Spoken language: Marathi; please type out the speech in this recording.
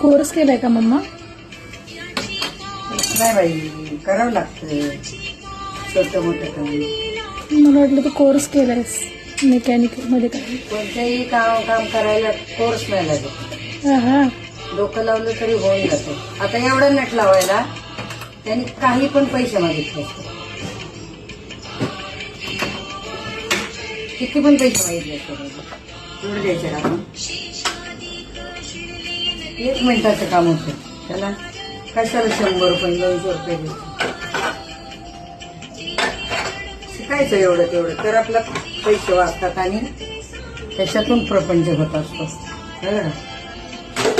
कोर्स केलाय का मम्मा? नाही बाई करावं लागतं छोटं मोठं काम. मला वाटलं तू कोर्स केलायस मेकॅनिकमध्ये काय? कोणत्याही काम काम करायला कोर्स नाही. लागत हा. डोकं लावलं तरी होऊन जातं. आता एवढं नट लावायला त्यांनी काही पण पैसे मागितले असते. किती पण पैसे मागितले असते. त्यांनी. एवढं द्यायचे आपण? एक मिनिटाचं काम होतं. त्याला कशाला शंभर रुपये दोनशे रुपये शिकायचं एवढं तेवढं. तर आपलं पैसे वाचतात आणि त्याच्यातून प्रपंच होत असतो. बरं